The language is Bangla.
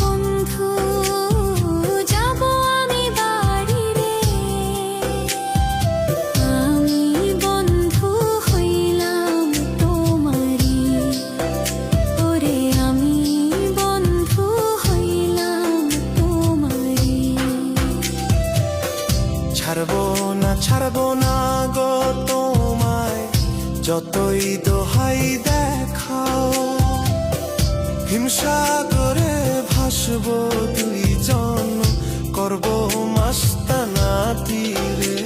বন্ধু। যাব আমি বন্ধু হইলাম আমি বন্ধু ছাড়বো না ছাড়বো না গো তোমায়। যতই দোহাই দেয় হিমসাগরে ভাসব দুইজন করব মাস্তানা তীরে